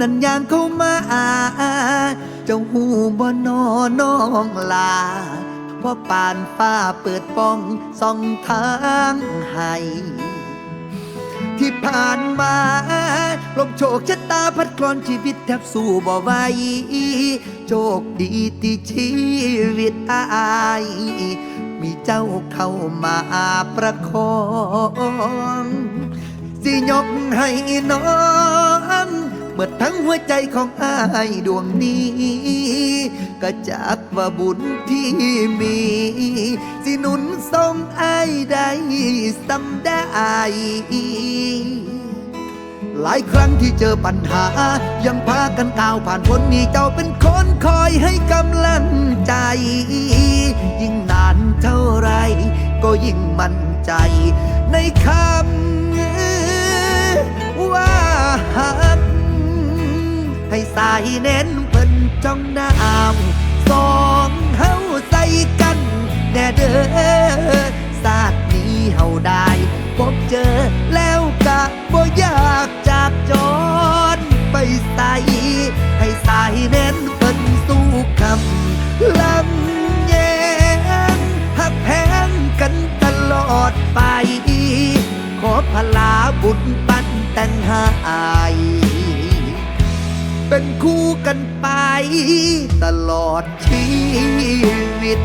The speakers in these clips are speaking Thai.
นั้นยางเข้ามาเจ้าหูบ่นอน้องลาเพราะปานฟ้าเปิดป้องส่องทางให้ที่ผ่านมาลมโชคชะตาพัดกลอนชีวิตแทบสู้บ่ไหวโชคดีที่ชีวิตอาย มีเจ้าเข้ามาประคอง สิยกให้น้อง เมื่อทั้งหัวใจของอายดวงนี้ ก็จักว่าบุญที่มี สิหนุนทรงอายได้สำได้หลายครั้งที่เจอปัญหา ยังพากันก้าวผ่านพ้นมีเจ้าเป็นคนคอยให้กำลังใจ ยิ่งนานเท่าไร ก็ยิ่งมั่นใจ ในคำว่า ให้สายเน้นเพิ่นจ้องน้ำสองเฮาใส่กัน แน่เด้อศาสตร์นี้เฮาได้ พบเจอแล้วกะบ่อยากจากจรไปใส่ให้สายเน้นเพิ่นสู้คำลำแยงหักแพงกันตลอดไป ขอพลาบุญปันแต่งหาย เป็นคู่กันไป ตลอดชีวิต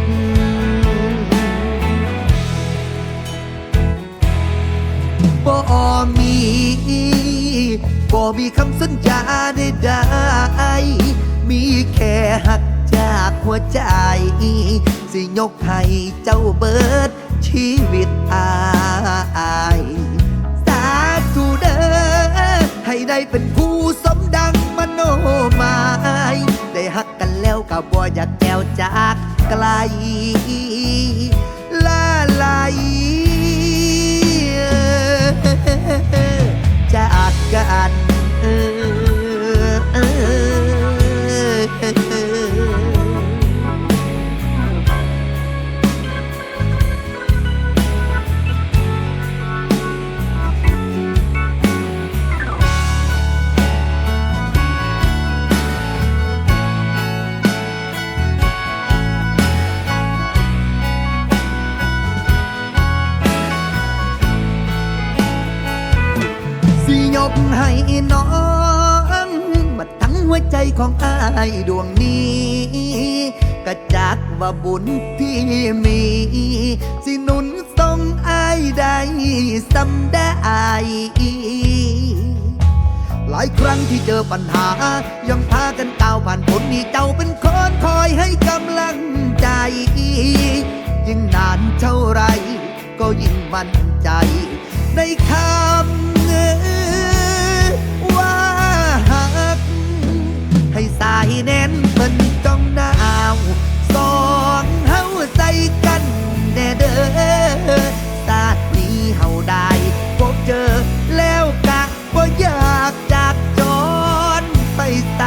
บ่มีบ่มีคำสัญญาใดๆมีแค่หักจากหัวใจ สิยกให้เจ้าเบิดชีวิตอาย ได้เป็นผู้สมดังมโนหมาย ได้หักกันแล้วก็บ่อยากแก้วจากไกลลาลายจากกัน บุญที่มี สิหนุนทรงอายได้สำได้หลายครั้งที่เจอปัญหา ยังพากันก้าวผ่านพ้นนี่เจ้าเป็นคนคอยให้กำลังใจ ยิ่งนานเท่าไร ก็ยิ่งมั่นใจ ในคำ แน่เด้อศาสตร์นี้เฮาได้พบเจอแล้วกะบ่อยากจากจรไปใส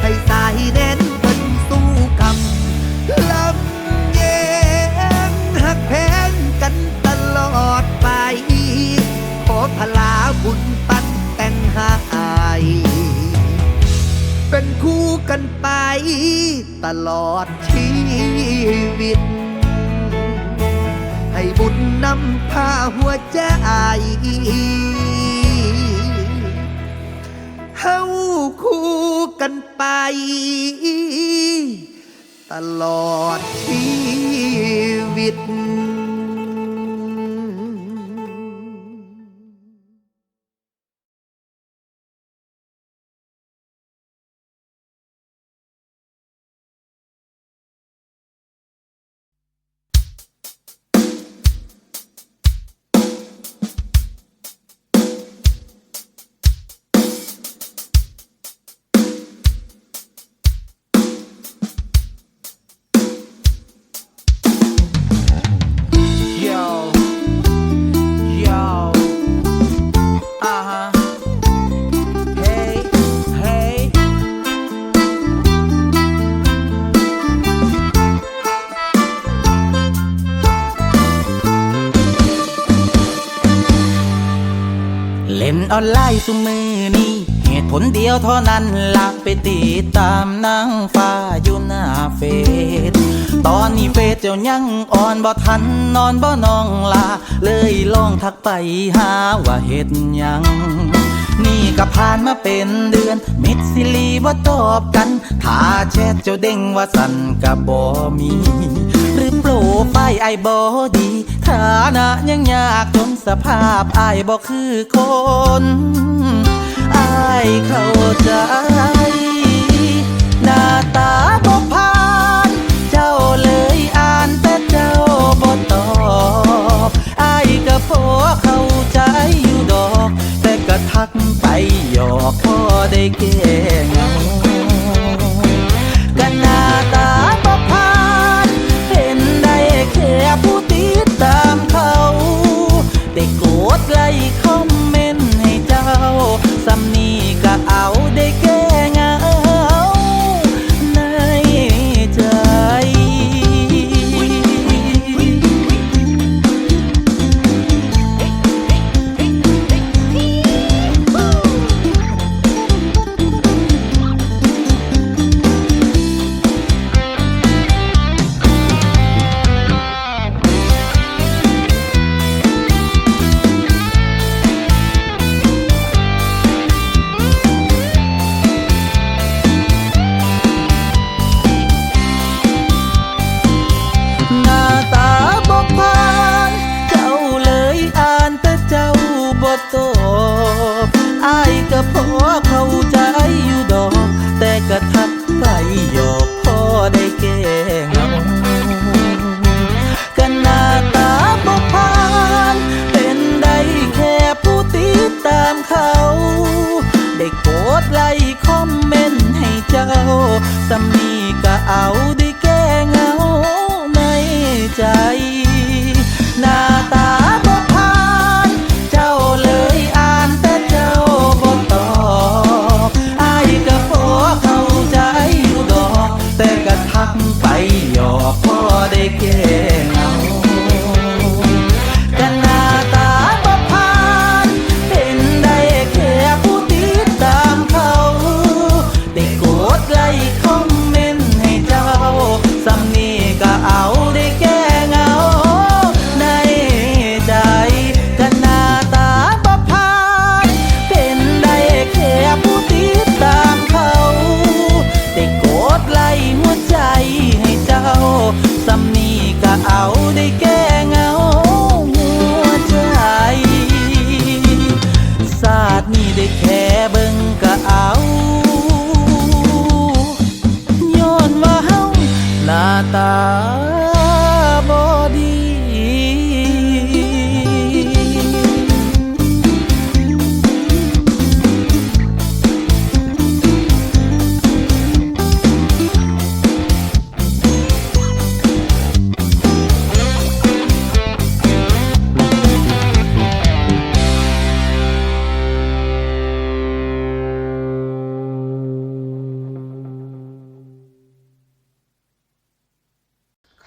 ให้สายแน่นเพิ่นสู้คำลำแยงหักแพงกันตลอดไป ขอพลาบุญปันแต่งหายเป็นคู่กันไปตลอดชีวิตำพาหัวใจเฮาคู่กันไป ตลอดชีวิต ออนไลน์สุมือนี้เหตุผลเดียวเท่านั้นลักไปติดตามนางฟ้าอยู่หน้าเฟซตอนนี้เฟซเจ้ายังอ่อนบ่ทันนอนบ่นองลา เลยลองทักไปหาว่าเฮ็ดหยังนี่ก็ผ่านมาเป็นเดือน มิดซิลีว่าตอบกัน ถ้าแชทเจ้าเด้งว่าสั่นกับบ่มี ไฟไอ้บ่ดีฐานะยังยากจนสภาพไอ้ายบ่คือคนไอ้ายเข้าใจ หน้าตาบ่ผ่าน เจ้าเลยอ่านแต่เจ้าบ่ตอบไอ้ายก็พอเข้าใจอยู่ดอก แต่ก็ทักไปหยอกพอได้แก้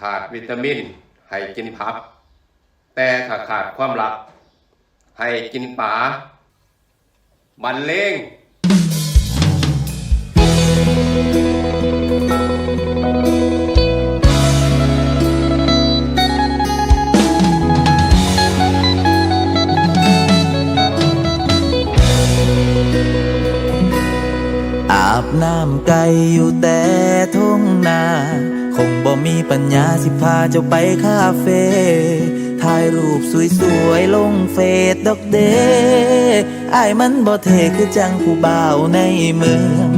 ขาดวิตามิน ให้กินผัก แต่ถ้าขาดความรัก ให้กินป๋าบันเลงอาบน้ำไกลอยู่แต่ทุ่งนา คงบ่มีปัญญาสิพาเจ้าไปคาเฟ่ถ่ายรูปสวยๆลงเฟซดอกเดไอ้มันบ่เทคือจังผู้บ่าวในเมือง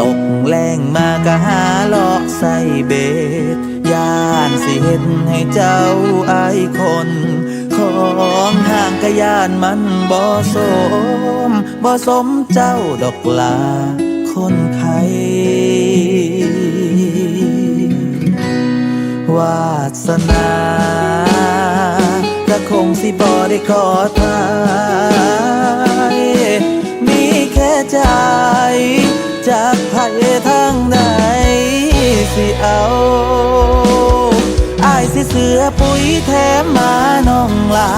ตกแรงมากะหาเลาะใส่เบ็ดย่านสิเห็นให้เจ้าไอายคน ของห่างกะยานมันบ่สมบ่สมเจ้าดอกลาคนไทย วาสนาก็คงสิบ่ได้ขอทายมีแค่ใจ จากไผทางใดสิเอาอายสิเสือปุ๋ยแถมมาน้องลา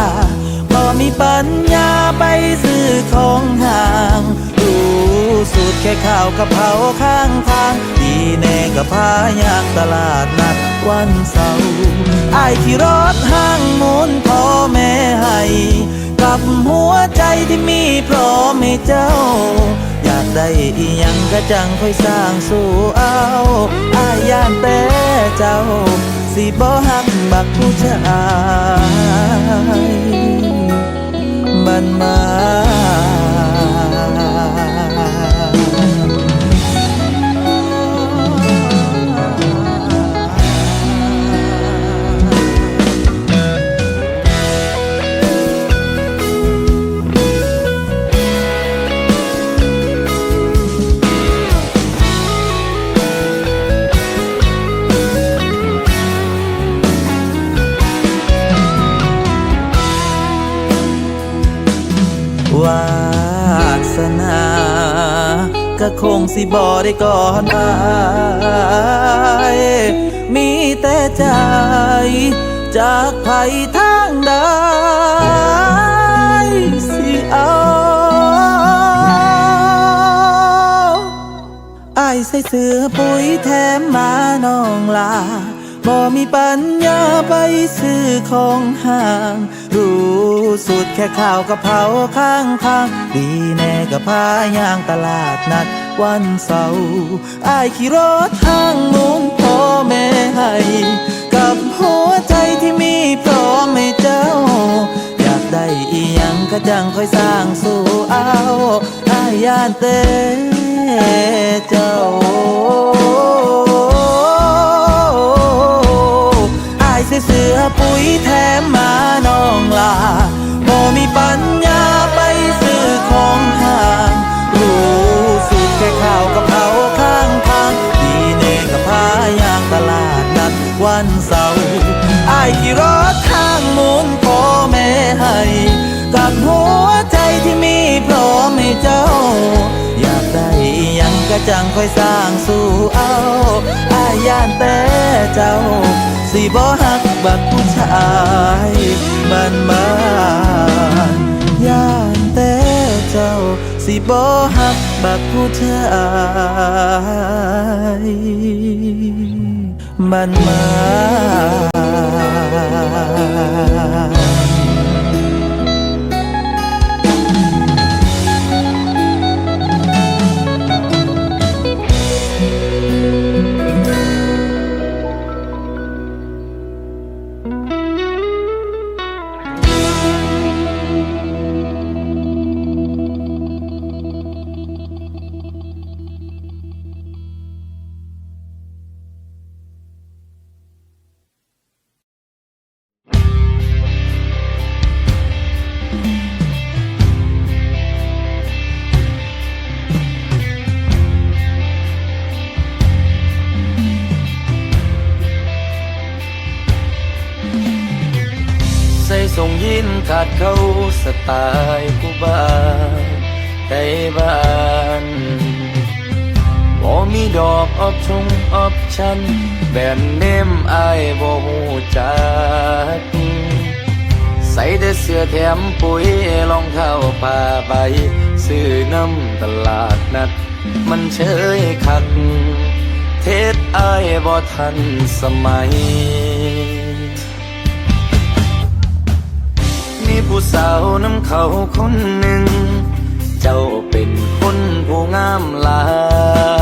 บ่มีปัญญาไปซื้อของห่างรู้สูตรแค่ข้าวกะเพราข้างทาง ดีแน่กับพายางตลาดนัด วันเสาร์ไอ้ายขี่รถห้างมุนพ่อแม่ให้กับหัวใจที่มีพร้อมให้เจ้า อยากได้อีหยังก็จังค่อยสร้างสู่เอาอายย่านแต่เจ้า สิบ่หักบักผู้ชายบันมา สนาก็คงสิบอได้ก่อนไปมีแต่ใจ จากไผทางใดสิเอาอายใส่เสื้อปุ๋ยแถมมาน้องลาบ่มีปัญญาไปซื้อของห่าง รู้สุดแค่ข้าวกะเพราข้างทางดีแน่กับพายางตลาดนัดวันเสาร์อายขี่รถทางมุนพ่อแม่ให้กับหัวใจที่มีพร้อมให้เจ้า อยากได้อีหยังก็จังค่อยสร้างสู่เอาอายยานเต้ เจ้า อยากได้ยังก็จังค่อยสร้างสู่เอาอาย่านแต่เจ้า สิบ่หักบักผู้ชายบ้านมานย่านแต่เจ้า สิบ่หักบักผู้ชายบ้านมาน มีดอกออปชงออปชั่นแบนเนมอายบ่ฮู้จัก ใส่แต่เสื้อแถมปุ๋ยรองเท้าผ้าใบ ซื้อน้ำตลาดนัด มันเชยคัก เทศอายบ่ทันสมัย มีผู้สาวน้ำเขาคนหนึ่ง เจ้าเป็นคนผู้งามหลาย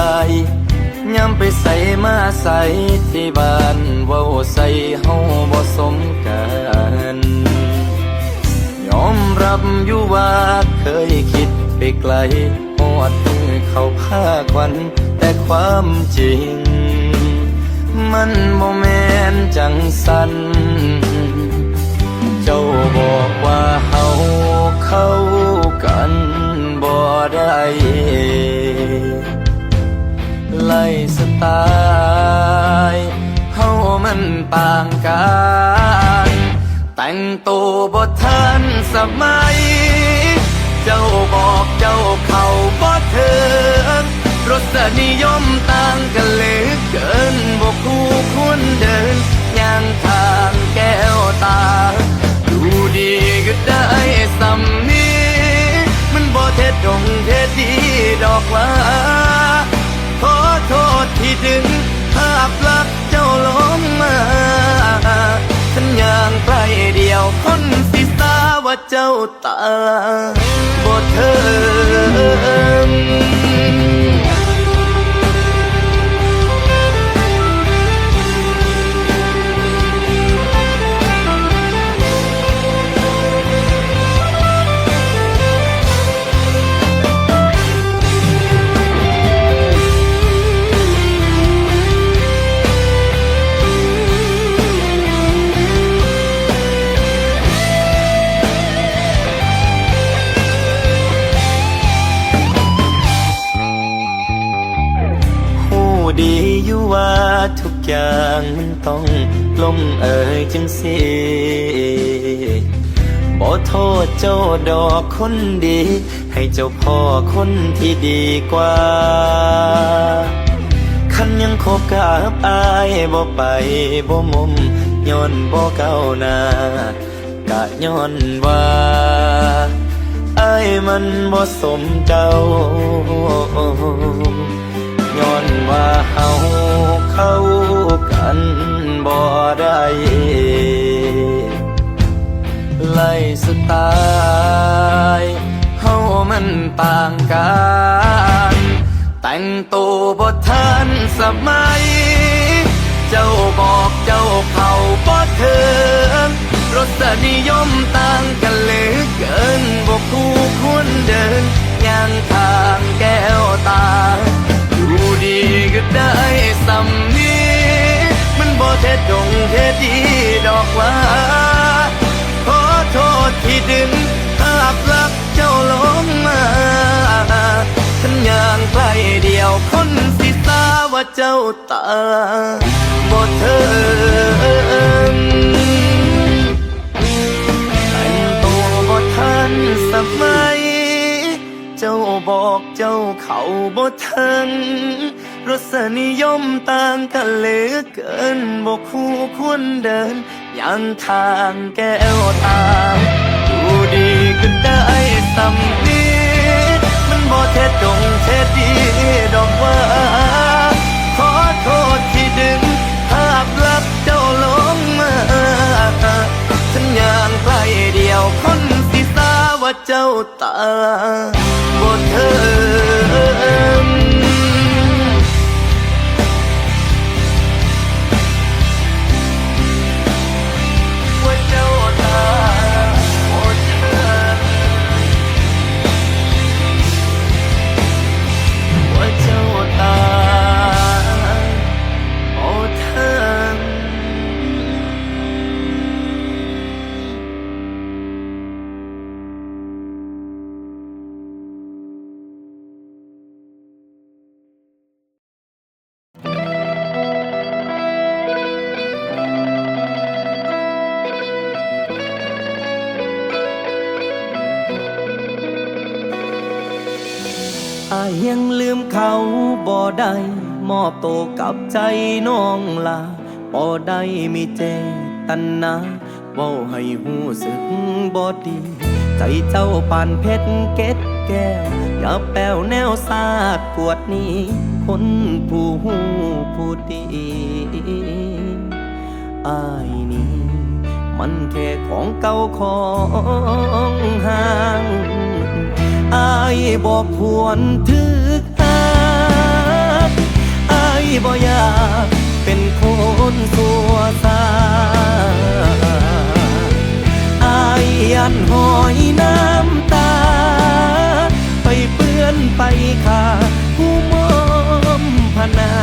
ย้ำไปใส่มาใส่ที่บ้านเว้าใส่เฮาบ่สมกันยอมรับอยู่ว่าเคยคิดไปไกลหอดมือเข้าผ้าควันแต่ความจริง มันบ่แม่นจังสัน ต่างกันแต่งตัวบททันสมัย เจ้าบอกเจ้าเขาบ่เถิงรสนิยมต่างกันเหลือเกินบ่คู่ควรเดินย่างทางแก้วตา ดูดีก็ได้สำนีมันบ่เท็ดดงเท็ดดีดอกว่า ขอโทษที่ดึงภาพลักษณ์ มาสัญญางใกล้เดียวคนสิสาว่าเจ้าตาบ่เธอ คนดี ให้เจ้าพ่อคนที่ดีกว่า คันยังคบกับอายบ่ไปบ่มุมย้อนบ่เก้าหน้ากะย้อนว่าอายมันบ่สมเจ้าย้อนว่าเฮาเข้ากันบ่ได้ ไล่สไตล์เฮามันต่างกัน แต่งตัวบ่ทันสมัย เจ้าบอกเจ้าเขาบ่ถึงรสนิยมต่างกันเหลือเกินบ่คู่ควรเดินย่างทางแก้วตาดูดีก็ได้สำนีมันบ่เท็ดดงเท็ดดีดอกว่า ษที่ดึงภาพลักษณ์เจ้าลงมาฉันย่างใกล้เดียวคนสิสาว่าเจ้าตาบ่เทิงแต่งตัวบ่ทันสมัย เจ้าบอกเจ้าเขาบ่ทันรสนิยมต่างกันเหลือเกินบอกคู่ควรเดิน ยังทางแก้วตาดูดีก็ได้สำนีมันบ่เท็ดงเท็ดดีดอกว่า ขอโทษที่ดึงภาพลักษณ์เจ้าลงมาฉันย่างใกล้เดียวคนสิสาว่าเจ้าตาบ่เทิง ได้มอบโตกับใจน้องลาบ่ได้มีเจตนาเว้าให้หูสึกบ่ดี ใจเจ้าปานเพชรเก็ดแก้ว อย่าแป้วแนวสาดกวดนี้ คนผู้หูผู้ดีอายนี้มันแค่ของเก่าของห่างอายบอกพวนถึกหากอ บ่อยากเป็นคนสัวซาอายยันหอยน้ำตา ไปเปื้อนไปขาผู้มอมพนา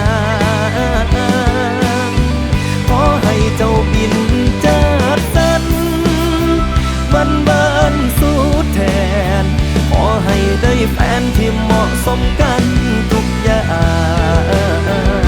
ขอให้เจ้าบินเจิดสันมันเบินสู้แทน ขอให้ได้แฟนที่เหมาะสมกันทุกอย่าง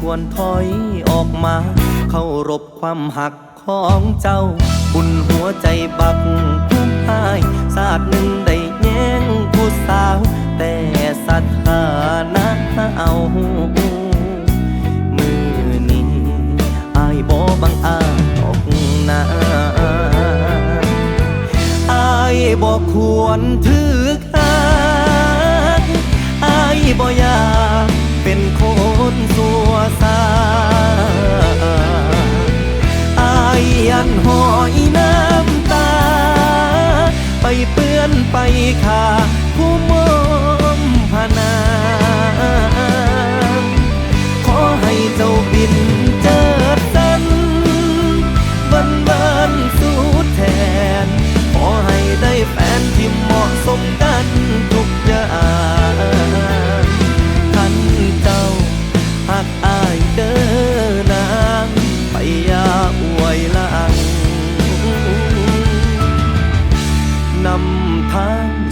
ควรถอยออกมาเคารพความหักของเจ้า บุญหัวใจบักผู้อายศาสตร์หนึ่งได้แย่งผู้สาว แต่สถานะเอามือนี้อายบ่บังอาจออกหน้าอายบ่ควรถือหักอายบ่อยาก เป็นคนสัวซาอายยันหอยน้ำตา ไปเปื้อนไปขาผู้มอมพนา ขอให้เจ้าบิน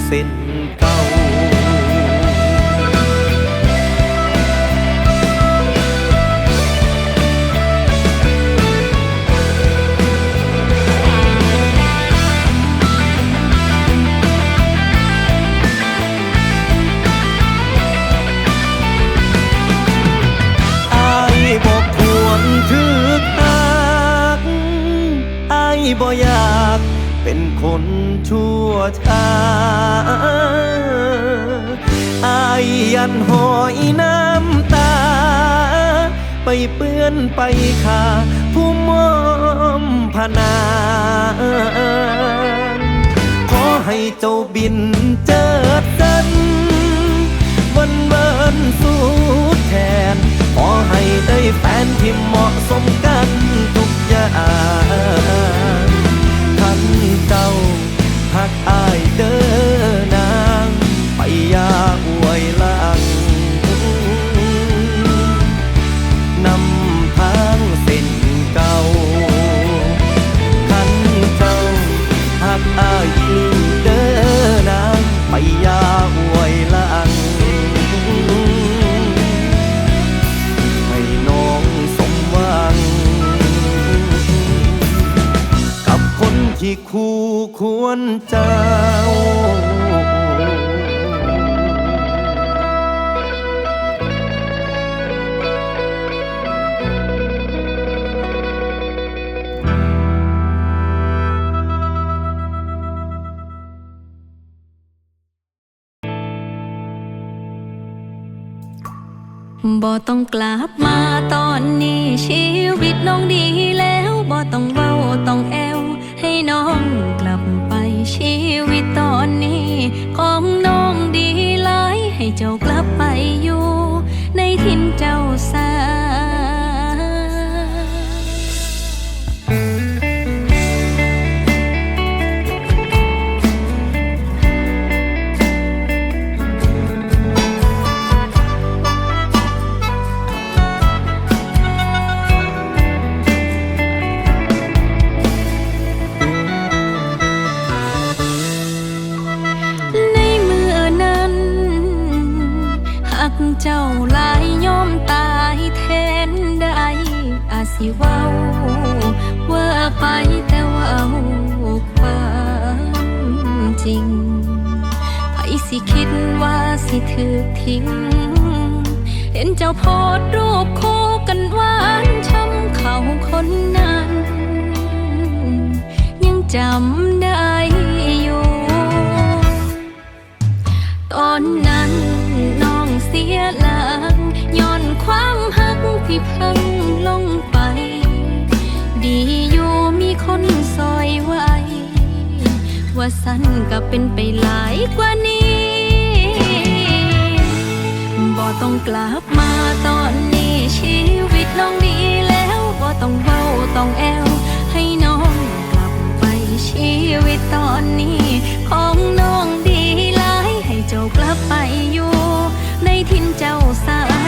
เส้นเก่าบอกควรถือหักอายบ่อยาก คนชั่วช้าอายยันหอยน้ำตา ไปเปื้อนไปขาผู้มอมพนาขอให้เจ้าบินเจิดสันวันเวันสู้แทน ขอให้ได้แฟนที่เหมาะสมกันทุกอย่าง วรเจ้า บ่ต้องกลับมาตอนนี้ชีวิตน้องดีแล้วบ่ต้องเว้าต้องแอวให้น้องกลับ วิตตอนนี้ ของน้องดีหลายให้เจ้ากลับไปอยู่ ในทินเจ้าสา ริงไผสิคิดว่าสิถือทิ้ง เห็นเจ้าโพสต์รูปคู่กันหวานช้ำเขาคนนั้น ยังจำได้อยู่ ตอนนั้นน้องเสียหลักย้อนความหักที่เพิ่ง ว่าสั้นก็เป็นไปหลายกว่านี้บ่ต้องกลับมาตอนนี้ชีวิตน้องดีแล้วบ่ต้องเว้าต้องแอวให้น้องกลับไปชีวิตตอนนี้ ของน้องดีหลายให้เจ้ากลับไปอยู่ ในทินเจ้าสาเ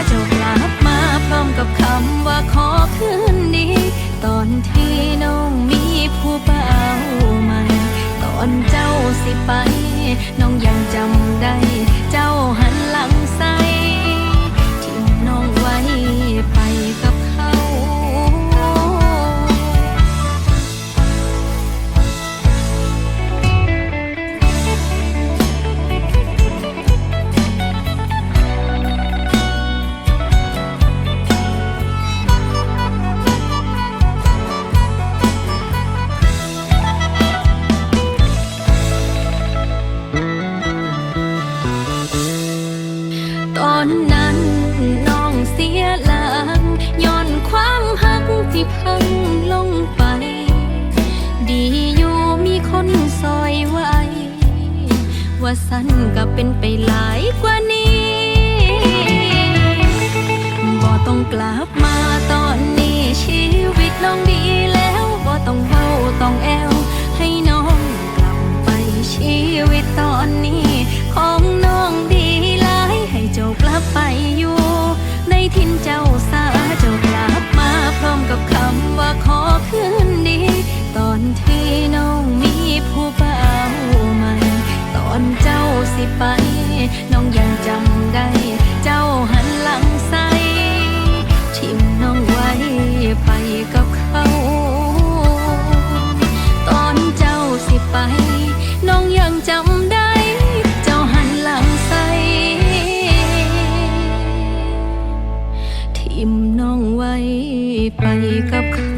ว่าสันก็เป็นไปหลายกว่านี้บ่ต้องกลับมาตอนนี้ชีวิตน้องดีแล้วบ่ต้องเว้าต้องแอวให้น้องกลับไปชีวิตตอนนี้ ของน้องดีหลายให้เจ้ากลับไปอยู่ ในทินเจ้าสาเจ้ากลับมาพร้อมกับคำว่าขอคืน สิไป น้องยังจำได้ เจ้าหันหลังใส่ทิมน้องไว้ไปกับเขา ตอนเจ้าสิไป น้องยังจำได้ เจ้าหันหลังใส่ทิมน้องไว้ไปกับเขา